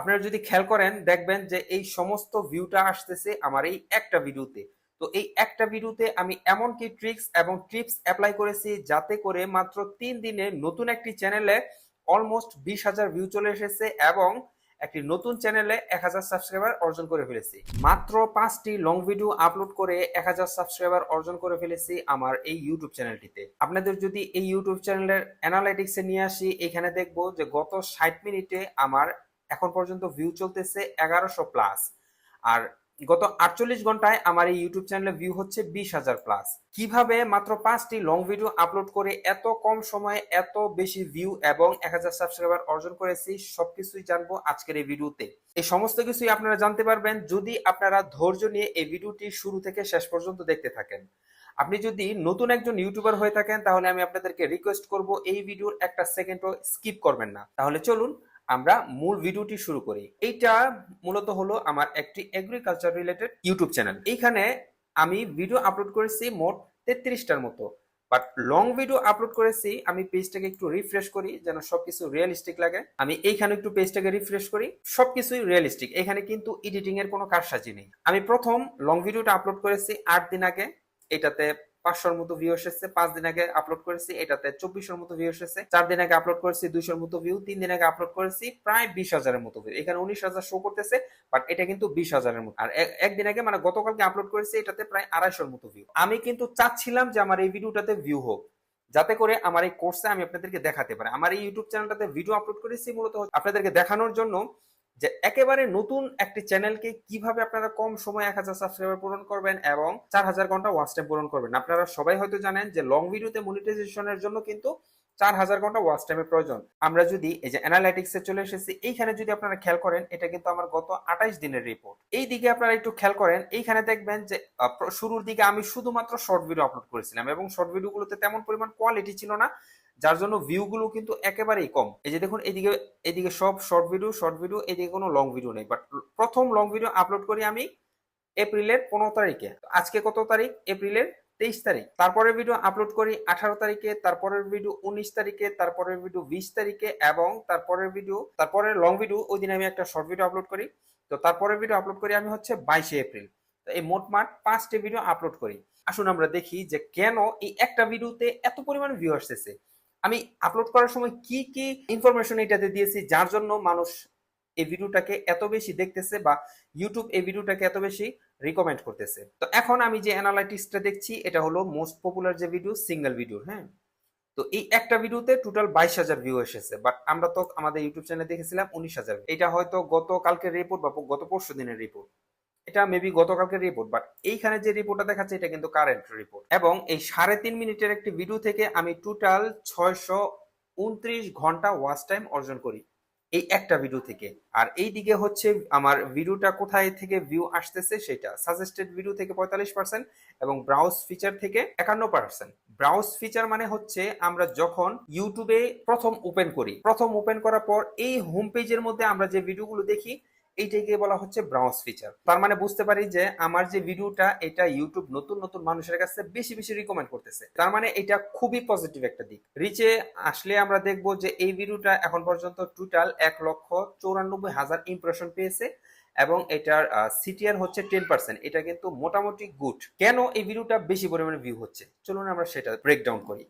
আপনারা যদি খেয়াল করেন, দেখবেন যে এই সমস্ত ভিউটা আসতেছে আমার এই একটা ভিডিওতে। তো এই একটা ভিডিওতে আমি এমন কি ট্রিক্স এবং টিপস অ্যাপ্লাই করেছি যাতে করে মাত্র তিন দিনে নতুন একটি চ্যানেলে অলমোস্ট বিশ হাজার ভিউ চলে এসেছে এবং একটি নতুন চ্যানেলে এক হাজার সাবস্ক্রাইবার অর্জন করে ফেলেছি। মাত্র পাঁচটি লং ভিডিও আপলোড করে এক হাজার সাবস্ক্রাইবার অর্জন করে ফেলেছি আমার এই ইউটিউব চ্যানেলটিতে আপনাদের যদি এই ইউটিউব চ্যানেলের অ্যানালাইটিক্সে নিয়ে আসি, এখানে দেখব যে গত ষাট মিনিটে আমার এখন পর্যন্ত ভিউ চলতেছে এগারোশো প্লাস আর গত আটচল্লিশ ঘন্টায় আমার এই ইউটিউব চ্যানেলে ভিউ হচ্ছে বিশ হাজার প্লাস কীভাবে মাত্র পাঁচটি লং ভিডিও আপলোড করে এত কম সময়ে এত বেশি ভিউ এবং এক হাজার সাবস্ক্রাইবার অর্জন করেছি, সবকিছুই জানব আজকের এই ভিডিওতে এই সমস্ত কিছুই আপনারা জানতে পারবেন যদি আপনারা ধৈর্য নিয়ে এই ভিডিওটি শুরু থেকে শেষ পর্যন্ত দেখতে থাকেন। আপনি যদি নতুন একজন ইউটিউবার হয়ে থাকেন, তাহলে আমি আপনাদেরকে রিকোয়েস্ট করব এই ভিডিওর একটা সেকেন্ডও স্কিপ করবেন না। তাহলে চলুন আমরা মূল ভিডিওটি শুরু করি। এইটা মূলত হলো আমার একটি এগ্রিকালচার রিলেটেড ইউটিউব চ্যানেল এইখানে আমি ভিডিও আপলোড করেছি মোট তেত্রিশটার মতো। বাট লং ভিডিও আপলোড করেছি, আমি পেজটাকে একটু রিফ্রেশ করি যেন সবকিছু রিয়েলিস্টিক লাগে। আমি এইখানে একটু পেজটাকে রিফ্রেশ করি, সবকিছুই রিয়েলিস্টিক এখানে কিন্তু এডিটিং এর কোনো কারসাজি নেই। আমি প্রথম লং ভিডিওটা আপলোড করেছি আট দিন আগে। এটাতে পাঁচশোর মতো ভিউ এসেছে, পাঁচ দিন আগে আপলোড করেছি, এটাতে চব্বিশের মতো ভিউ এসেছে, চার দিন আগে আপলোড করেছি, দুইশোর মতো ভিউ তিন দিন আগে আপলোড করেছি, প্রায় বিশ হাজারের মতো ভিউ এখানে উনিশ হাজার শো করতেছে বাট এটা কিন্তু বিশ হাজারের মতো। আর এক- একদিন আগে মানে গতকালকে আপলোড করেছি, এটাতে প্রায় আড়াইশোর মতো ভিউ আমি কিন্তু চাচ্ছিলাম যে আমার এই ভিডিওটাতে ভিউ হোক। যাতে করে আমার এই কোর্সে আমি আপনাদেরকে দেখাতে পারি। আমার এই ইউটিউব চ্যানেলটাতে ভিডিও আপলোড করেছি, মূলত আপনাদেরকে দেখানোর জন্য যে একেবারে নতুন একটি চ্যানেলকে কীভাবে আপনারা কম সময়ে এক হাজার সাবস্ক্রাইবার পূরণ করবেন এবং চার হাজার ঘণ্টা ওয়াচ টাইম পূরণ করবেন। আপনারা সবাই হয়তো জানেন যে লং ভিডিওতে মনিটাইজেশনের জন্য কিন্তু চার হাজার ঘণ্টা ওয়াচ টাইমের প্রয়োজন। আমরা যদি এই যে অ্যানালাইটিক্সে চলে এসেছি, এইখানে যদি আপনারা খেয়াল করেন, এটা কিন্তু আমার গত আঠাইশ দিনের রিপোর্ট এই দিকে আপনারা একটু খেয়াল করেন, এইখানে দেখবেন যে শুরুর দিকে আমি শুধুমাত্র শর্ট ভিডিও আপলোড করেছিলাম এবং শর্ট ভিডিওগুলোতে তেমন পরিমাণ কোয়ালিটি ছিল না। যার জন্য ভিউ গুলো কিন্তু একেবারেই কম। এই যে দেখুন, এদিকে এদিকে সব শর্ট ভিডিও শর্ট ভিডিও এদিকে কোনো লং ভিডিও নেই। বাট প্রথম লং ভিডিও আপলোড করি আমি এপ্রিলের পনেরো তারিখে। আজকে কত তারিখ? এপ্রিলের তেইশ তারিখ। তারপরের ভিডিও আপলোড করি আঠারো তারিখে, তারপরের ভিডিও উনিশ তারিখে, তারপরের ভিডিও বিশ তারিখে এবং তারপরের ভিডিও তারপরের লং ভিডিও ওই দিন আমি একটা শর্ট ভিডিও আপলোড করি। তো তারপরের ভিডিও আপলোড করি আমি হচ্ছে বাইশে এপ্রিল তো এই মোটমাট পাঁচটি ভিডিও আপলোড করি। আসুন আমরা দেখি যে কেন এই একটা ভিডিওতে এত পরিমাণ ভিউ আসতেছে। আমি আপলোড করার সময় কি কি ইনফরমেশন এটাতে দিয়েছি, যার জন্য মানুষ এই ভিডিওটাকে এত বেশি দেখতেছে বা ইউটিউব এই ভিডিওটাকে এত বেশি রিকমেন্ড করতেছে। তো এখন আমি যে অ্যানালাইটিক্সটা দেখছি, এটা হলো মোস্ট পপুলার যে ভিডিও সিঙ্গেল ভিডিও হ্যাঁ? তো এই একটা ভিডিওতে টোটাল বাইশ হাজার ভিউ এসেছে বাট আমরা তো আমাদের ইউটিউব চ্যানেলে দেখেছিলাম উনিশ হাজার এটা হয়তো গত কালকের রিপোর্ট বা গত পরশু দিনের রিপোর্ট এটা মেবি গতকালকের রিপোর্ট বাট এইখানে যে রিপোর্টটা দেখাচ্ছে, এটা কিন্তু কারেন্ট রিপোর্ট এবং এই সাড়ে তিন মিনিটের একটি ভিডিও থেকে আমি টোটাল ছয়শো উনত্রিশ ঘণ্টা ওয়াচ টাইম অর্জন করি এই একটা ভিডিও থেকে। আর এই দিকে হচ্ছে আমার ভিডিওটা কোথায় থেকে ভিউ আসতেছে সেটা। সাজেস্টেড ভিডিও থেকে পঁয়তাল্লিশ পার্সেন্ট এবং ব্রাউজ ফিচার থেকে একান্ন পার্সেন্ট ব্রাউজ ফিচার মানে হচ্ছে আমরা যখন ইউটিউবে প্রথম ওপেন করি। প্রথম ওপেন করার পর এই হোম পেজের মধ্যে আমরা যে ভিডিওগুলো দেখি এইটাকে বলা হচ্ছে ব্রাউজ ফিচার। তার মানে বুঝতে পারি যে আমার যে ভিডিওটা, এটা ইউটিউব নতুন নতুন মানুষের কাছে বেশি বেশি রিকমেন্ড করতেছে। তার মানে এটা খুবই পজিটিভ একটা দিক। রিচে আসলে আমরা দেখব যে এই ভিডিওটা এখন পর্যন্ত টোটাল এক লক্ষ চৌরানব্বই হাজার ইমপ্রেশন পেয়েছে এবং এটার সিটিআর হচ্ছে টেন পার্সেন্ট এটা কিন্তু মোটামুটি গুড কেন এই ভিডিওটা বেশি পরিমাণে ভিউ হচ্ছে? চলুন আমরা সেটা ব্রেকডাউন করি।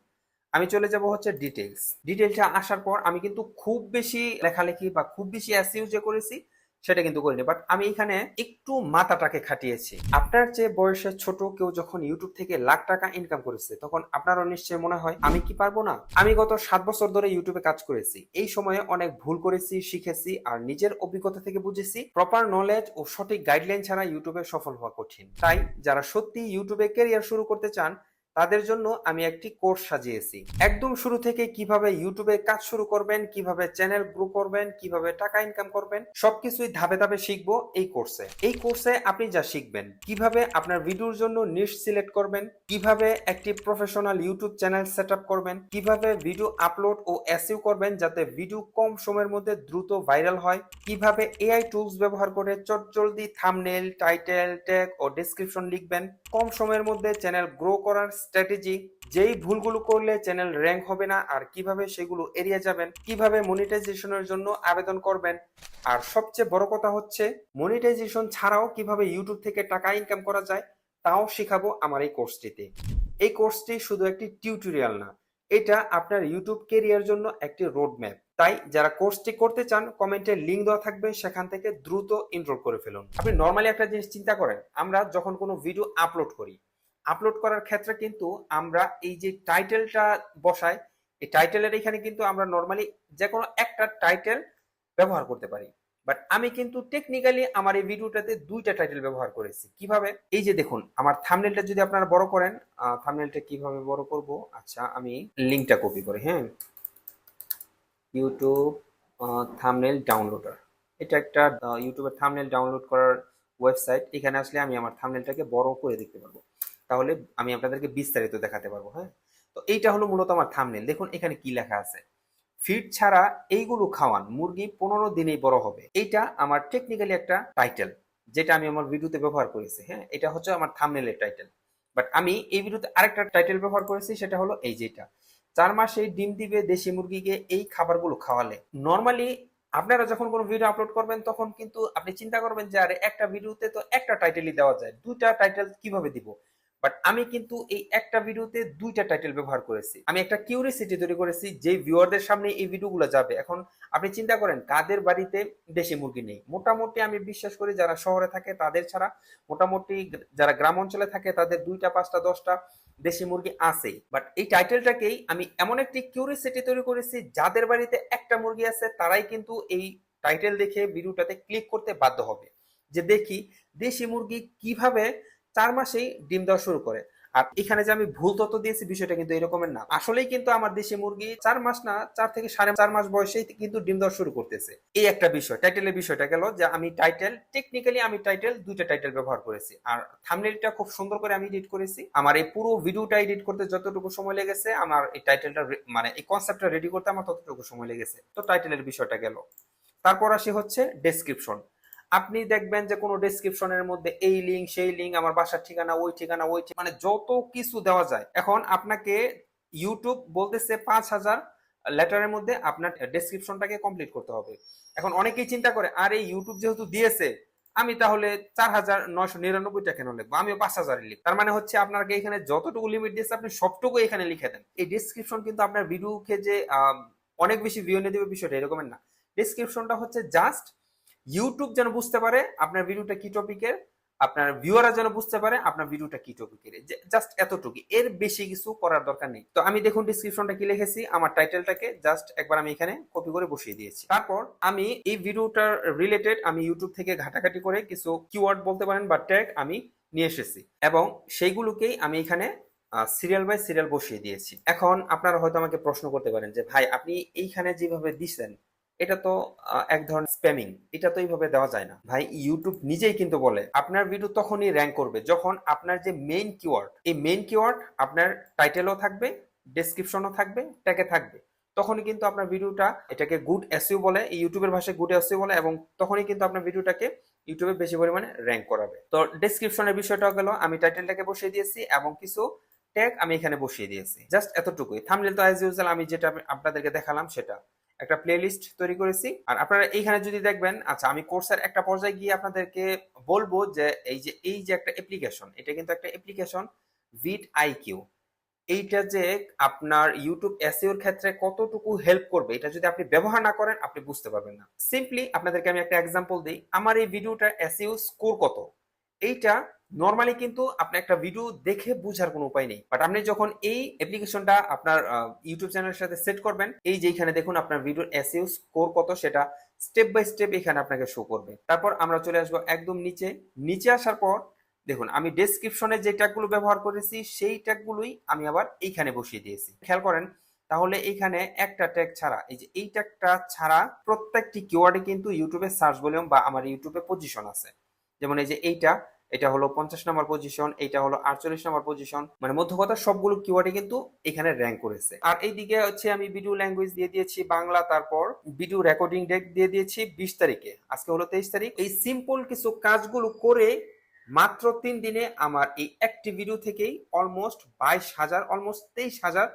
আমি চলে যাব হচ্ছে ডিটেলস ডিটেলসটা আসার পর আমি কিন্তু খুব বেশি লেখালেখি বা খুব বেশি অ্যাসিউ যে করেছি সেটা কিন্তু করিনি। বাট আমি এখানে একটু মাথাটাকে খাটিয়েছি। আপনার যে বয়সে ছোট কেউ যখন ইউটিউব থেকে লাখ টাকা ইনকাম করেছে, তখন আপনারও নিশ্চয়ই মনে হয়, আমি কি পারব না? আমি গত সাত বছর ধরে ইউটিউবে কাজ করেছি। এই সময়ে অনেক ভুল করেছি, শিখেছি, আর নিজের অভিজ্ঞতা থেকে বুঝেছি প্রপার নলেজ ও সঠিক গাইডলাইন ছাড়া ইউটিউবে সফল হওয়া কঠিন। তাই যারা সত্যি ইউটিউবে ক্যারিয়ার শুরু করতে চান তাদের জন্য আমি একটি কোর্স সাজিয়েছি। একদম শুরু থেকে কীভাবে ইউটিউবে কাজ শুরু করবেন, কীভাবে চ্যানেল গ্রো করবেন, কীভাবে টাকা ইনকাম করবেন, সবকিছুই ধাপে ধাপে শিখব এই কোর্সে। এই কোর্সে আপনি যা শিখবেন, কীভাবে আপনার ভিডিওর জন্য নিশ সিলেক্ট করবেন, কীভাবে একটি প্রফেশনাল ইউটিউব চ্যানেল সেট করবেন, কীভাবে ভিডিও আপলোড ও এসইউ করবেন যাতে ভিডিও কম সময়ের মধ্যে দ্রুত ভাইরাল হয়, কীভাবে এআই টুলস ব্যবহার করে চটজলদি থামনেল টাইটেল ট্যাগ ও ডেসক্রিপশন লিখবেন, কম সময়ের মধ্যে চ্যানেল গ্রো করার স্ট্র্যাটেজি যেই ভুলগুলো করলে চ্যানেল র্যাঙ্ক হবে না আর কীভাবে সেগুলো এড়িয়ে যাবেন, কীভাবে মনিটাইজেশনের জন্য আবেদন করবেন। আর সবচেয়ে বড় কথা হচ্ছে মনিটাইজেশন ছাড়াও কীভাবে ইউটিউব থেকে টাকা ইনকাম করা যায়, তাও শেখাবো আমার এই কোর্সটিতে এই কোর্সটি শুধু একটি টিউটোরিয়াল না, এটা আপনার ইউটিউব কেরিয়ার জন্য একটি রোড ম্যাপ তাই যারা কোর্সটি করতে চান, কমেন্টে লিঙ্ক দেওয়া থাকবে, সেখান থেকে দ্রুত এনরোল করে ফেলুন। আপনি নর্মালি একটা জিনিস চিন্তা করেন, আমরা যখন কোনো ভিডিও আপলোড করি আপলোড করার ক্ষেত্রে কিন্তু আমরা এই যে টাইটেলটা বসাই, এই টাইটেলের এখানে কিন্তু আমরা নর্মালি যে কোনো একটা টাইটেল ব্যবহার করতে পারি। বাট আমি কিন্তু টেকনিক্যালি আমার এই ভিডিওটাতে দুইটা টাইটেল ব্যবহার করেছি। কীভাবে? এই যে দেখুন, আমার থামনেলটা যদি আপনারা বড় করেন থামনেলটা কীভাবে বড় করব? আচ্ছা আমি লিঙ্কটা কপি করি হ্যাঁ। ইউটিউব থামনেল ডাউনলোডার এটা একটা ইউটিউবের থামনেল ডাউনলোড করার ওয়েবসাইট এখানে আসলে আমি আমার থামনেলটাকে বড় করে দেখতে পারব। তাহলে আমি আপনাদেরকে বিস্তারিত দেখাতে পারব হ্যাঁ? তো এইটা হলো মূলত আমার থামনেল দেখুন, এখানে কি লেখা আছে? ফিড ছাড়া এইগুলো খাওয়ান, মুরগি পনেরো দিনেই বড় হবে। এইটা আমার টেকনিক্যালি একটা টাইটেল যেটা আমি আমার ভিডিওতে ব্যবহার করেছি হ্যাঁ? এটা হচ্ছে আমার থামনেলের টাইটেল বাট আমি এই ভিডিওতে আরেকটা টাইটেল ব্যবহার করেছি, সেটা হলো এই যেটা। চার মাসে ডিম দিবে দেশি মুরগিকে এই খাবারগুলো খাওয়ালে। নর্মালি আপনারা যখন কোনো ভিডিও আপলোড করবেন, তখন কিন্তু আপনি চিন্তা করবেন যে, আরে, একটা ভিডিওতে তো একটা টাইটেলই দেওয়া যায়। দুইটা টাইটেল কীভাবে দিব? বাট আমি কিন্তু এই একটা ভিডিওতে দুইটা টাইটেল ব্যবহার করেছি। আমি একটা কিউরিসিটি তৈরি করেছি যে ভিউয়ারদের সামনে এই ভিডিওগুলো যাবে। এখন আপনি চিন্তা করেন, কাদের বাড়িতে দেশি মুরগি নেই? মোটামুটি আমি বিশ্বাস করি যারা শহরে থাকে তাদের ছাড়া মোটামুটি যারা গ্রাম অঞ্চলে থাকে তাদের দুইটা, পাঁচটা, দশটা দেশি মুরগি আছেই। বাট এই টাইটেলটাকেই আমি এমন একটি কিউরিসিটি তৈরি করেছি, যাদের বাড়িতে একটা মুরগি আছে তারাই কিন্তু এই টাইটেল দেখে ভিডিওটাতে ক্লিক করতে বাধ্য হবে। যে দেখি দেশি মুরগি কীভাবে চার মাসেই ডিম দেওয়া শুরু করে। আর এখানে যে আমি ভুল তথ্য দিয়েছি বিষয়টা কিন্তু এরকমের না। আসলেই কিন্তু আমার দেশি মুরগি চার মাস না, চার থেকে সাড়ে চার মাস বয়সেই কিন্তু ডিম দেওয়া শুরু করতেছে। এই একটা বিষয় টাইটেলের বিষয়টা গেল যে আমি টাইটেল টেকনিক্যালি আমি টাইটেল দুইটা টাইটেল ব্যবহার করেছি। আর থামনেলটা খুব সুন্দর করে আমি এডিট করেছি। আমার এই পুরো ভিডিওটা এডিট করতে যতটুকু সময় লেগেছে, আমার এই টাইটেলটা মানে এই কনসেপ্টটা রেডি করতে আমার ততটুকু সময় লেগেছে। তো টাইটেলের বিষয়টা গেল। তারপর আসি হচ্ছে ডেসক্রিপশন আপনি দেখবেন যে কোনো ডেসক্রিপশনের মধ্যে এই লিঙ্ক সেই লিঙ্ক আমার বাসার ঠিকানা, ওই ঠিকানা, ওই মানে যত কিছু দেওয়া যায়। এখন আপনাকে ইউটিউব বলতেছে পাঁচ হাজার লেটারের মধ্যে আপনার ডেসক্রিপশনটাকে কমপ্লিট করতে হবে। এখন অনেকেই চিন্তা করে, আর ইউটিউব যেহেতু দিয়েছে, আমি তাহলে চার হাজার নয়শো নিরানব্বইটা কেন লিখব? আমিও পাঁচ হাজারই লিখ তার মানে হচ্ছে আপনাকে এখানে যতটুকু লিমিট দিয়েছে, আপনি সবটুকু এখানে লিখে দেন। এই ডিসক্রিপশন কিন্তু আপনার ভিডিওকে যে অনেক বেশি ভিউ এনে দেবে বিষয়টা এরকমের না। ডিসক্রিপশনটা হচ্ছে জাস্ট ইউটিউব যেন বুঝতে পারে আপনার ভিডিওটা কি টপিকের আপনার ভিউয়াররা যেন বুঝতে পারে আপনার ভিডিওটা কি টপিকের জাস্ট এতটুকু এর বেশি কিছু করার দরকার নেই। তো আমি দেখুন ডিসক্রিপশনটা কি লিখেছি, আমার টাইটেলটাকে জাস্ট একবার আমি এখানে কপি করে বসিয়ে দিয়েছি। তারপর আমি এই ভিডিওটার রিলেটেড আমি ইউটিউব থেকে ঘাটাঘাটি করে কিছু কিওয়ার্ড বলতে পারেন বা ট্যাগ আমি নিয়ে এসেছি। এবং সেইগুলোকেই আমি এখানে সিরিয়াল বাই সিরিয়াল বসিয়ে দিয়েছি। এখন আপনারা হয়তো আমাকে প্রশ্ন করতে পারেন যে, ভাই, আপনি এইখানে যেভাবে দিচ্ছেন এটা তো এক ধরনের স্প্যামিং এটা তো এইভাবে দেওয়া যায় না। ভাই ইউটিউব নিজেই কিন্তু বলে, আপনার ভিডিও তখনই র্যাঙ্ক করবে যখন আপনার যে মেইন কিওয়ার্ড এই মেইন কিওয়ার্ড আপনার টাইটেলও থাকবে ডেসক্রিপশনও থাকবে ট্যাগে থাকবে। তখনই কিন্তু আপনার ভিডিওটা এটাকে গুড এসইউ বলে ইউটিউবের ভাষায় গুড এসইউ বলে এবং তখনই কিন্তু আপনার ভিডিওটাকে ইউটিউবে বেশি পরিমাণে র্যাঙ্ক করাবে। তো ডেসক্রিপশনের বিষয়টা গেল, আমি টাইটেলটাকে বসিয়ে দিয়েছি এবং কিছু ট্যাগ আমি এখানে বসিয়ে দিয়েছি। জাস্ট এতটুকুই। থামনেল তো অ্যাজ ইউজুয়াল আমি যেটা আপনাদেরকে দেখালাম সেটা। একটা প্লেলিস্ট তৈরি করেছি। আর আপনারা এইখানে যদি দেখবেন আচ্ছা আমি কোর্সের একটা পর্যায়ে গিয়ে আপনাদেরকে বলব যে, এই যে এই যে একটা অ্যাপ্লিকেশন এটা কিন্তু একটা অ্যাপ্লিকেশন ভিড আইকিউ এইটা যে আপনার ইউটিউব এসইওর ক্ষেত্রে কতটুকু হেল্প করবে, এটা যদি আপনি ব্যবহার না করেন, আপনি বুঝতে পারবেন না। সিম্পলি আপনাদেরকে আমি একটা এক্সাম্পল দিই। আমার এই ভিডিওটা এসইও স্কোর কত? এইটা নর্মালি কিন্তু আপনি একটা ভিডিও দেখে বুঝার কোনো উপায় নেই। বাট আপনি যখন এই অ্যাপ্লিকেশনটা আপনার ইউটিউব চ্যানেলের সাথে সেট করবেন, এই যে এখানে দেখুন আপনার ভিডিওর এসইও স্কোর কত, সেটা স্টেপ বাই স্টেপ এখানে আপনাকে শো করবে। তারপর আমরা চলে আসব একদম নিচে। নিচে আসার পর দেখুন, আমি ডেসক্রিপশনে যে ট্যাগগুলো ব্যবহার করেছি, সেই ট্যাগগুলোই আমি আবার এইখানে বসিয়ে দিয়েছি। খেয়াল করেন, তাহলে এইখানে একটা ট্যাগ ছাড়া, এই যে এই ট্যাগটা ছাড়া প্রত্যেকটি কিওয়ার্ডে কিন্তু ইউটিউবে সার্চ ভলিউম বা আমার ইউটিউবে পজিশন আছে। যেমন এই যে এইটা এটা হলো পঞ্চাশ নম্বর পজিশন এটা হলো আটচল্লিশ নম্বর পজিশন মানে মধ্য কথা সবগুলো কিওয়ার্ডে কিন্তু এখানে র্যাঙ্ক করেছে। আর এইদিকে হচ্ছে আমি ভিডিও ল্যাঙ্গুয়েজ দিয়ে দিয়েছি, বাংলা, তারপর ভিডিও রেকর্ডিং ডেট দিয়ে দিয়েছি বিশ তারিখে। আজকে হলো তেইশ তারিখ। এই সিম্পল কিছু কাজগুলো করে মাত্র তিন দিনে আমার এই একটি ভিডিও থেকেই অলমোস্ট বাইশ হাজার অলমোস্ট তেইশ হাজার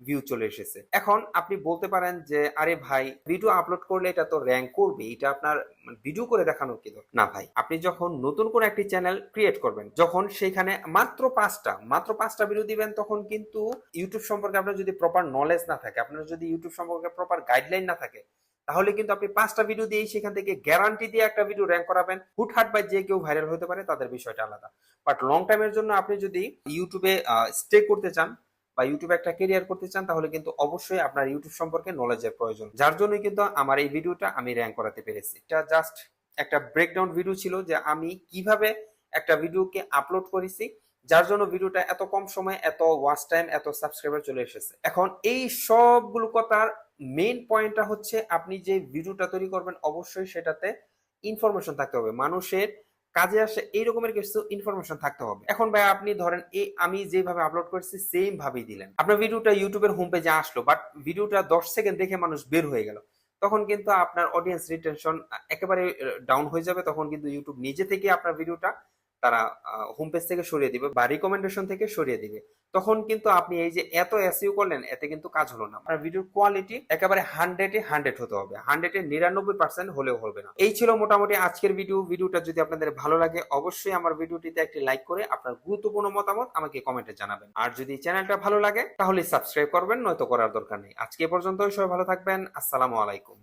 ভিউ চলে এসেছে। এখন আপনি বলতে পারেন যে, আরে ভাই ভিডিও আপলোড করলে এটা তো র্যাঙ্ক করবে এটা আপনার ভিডিও করে দেখানোর কি? না ভাই, আপনি যখন নতুন কোন একটি চ্যানেল ক্রিয়েট করবেন, যখন সেখানে মাত্র পাঁচটা মাত্র পাঁচটা ভিডিও দিবেন, তখন কিন্তু ইউটিউব সম্পর্কে আপনার যদি প্রপার নলেজ না থাকে, আপনার যদি ইউটিউব সম্পর্কে প্রপার গাইডলাইন না থাকে, তাহলে কিন্তু আপনি পাঁচটা ভিডিও দিয়েই সেখান থেকে গ্যারান্টি দিয়ে একটা ভিডিও র্যাঙ্ক করাবেন। হুটহাট বাই যে কেউ ভাইরাল হতে পারে, তাদের বিষয়টা আলাদা। বাট লং টাইমের জন্য আপনি যদি ইউটিউবে স্টে করতে চান বা ইউটিউবে একটা কেরিয়ার করতে চান, তাহলে কিন্তু অবশ্যই আপনার ইউটিউব সম্পর্কে নলেজের প্রয়োজন। যার জন্যই কিন্তু আমার এই ভিডিওটা আমি র্যাঙ্ক করাতে পেরেছি। এটা জাস্ট একটা ব্রেকডাউন ভিডিও ছিল যে আমি কীভাবে একটা ভিডিওকে আপলোড করেছি, যার জন্য ভিডিওটা এত কম সময়, এত ওয়াচ টাইম এত সাবস্ক্রাইবার চলে এসেছে। এখন এই সবগুলো কথার মেইন পয়েন্টটা হচ্ছে আপনি যে ভিডিওটা তৈরি করবেন, অবশ্যই সেটাতে ইনফরমেশন থাকতে হবে। মানুষের কাজে আসে এই রকমের কিছু ইনফরমেশন থাকতে হবে। এখন ভাই আপনি ধরেন এই আমি যেভাবে আপলোড করছি সেম ভাবেই দিলেন। আপনার ভিডিওটা ইউটিউবের হোম পেজে আসলো বাট ভিডিওটা দশ সেকেন্ড দেখে মানুষ বের হয়ে গেল। তখন কিন্তু আপনার অডিয়েন্স রিটেনশন একেবারে ডাউন হয়ে যাবে। তখন কিন্তু ইউটিউব নিজে থেকে আপনার ভিডিওটা তারা হোম পেজ থেকে সরিয়ে দিবে বা রিকমেন্ডেশন থেকে সরিয়ে দিবে। তখন কিন্তু আপনি এই যে এত এসইউ করলেন, এতে কিন্তু কাজ হলো না। আপনার ভিডিওর কোয়ালিটি একেবারে হান্ড্রেডে হান্ড্রেড হতে হবে। হান্ড্রেডে নিরানব্বই পার্সেন্ট হলেও হবে না। এই ছিল মোটামুটি আজকের ভিডিও ভিডিওটা যদি আপনাদের ভালো লাগে, অবশ্যই আমার ভিডিওটিতে একটি লাইক করে আপনার গুরুত্বপূর্ণ মতামত আমাকে কমেন্টে জানাবেন। আর যদি চ্যানেলটা ভালো লাগে, তাহলে সাবস্ক্রাইব করবেন, নয়তো করার দরকার নেই। আজকে পর্যন্ত সবাই ভালো থাকবেন। আসসালামু আলাইকুম।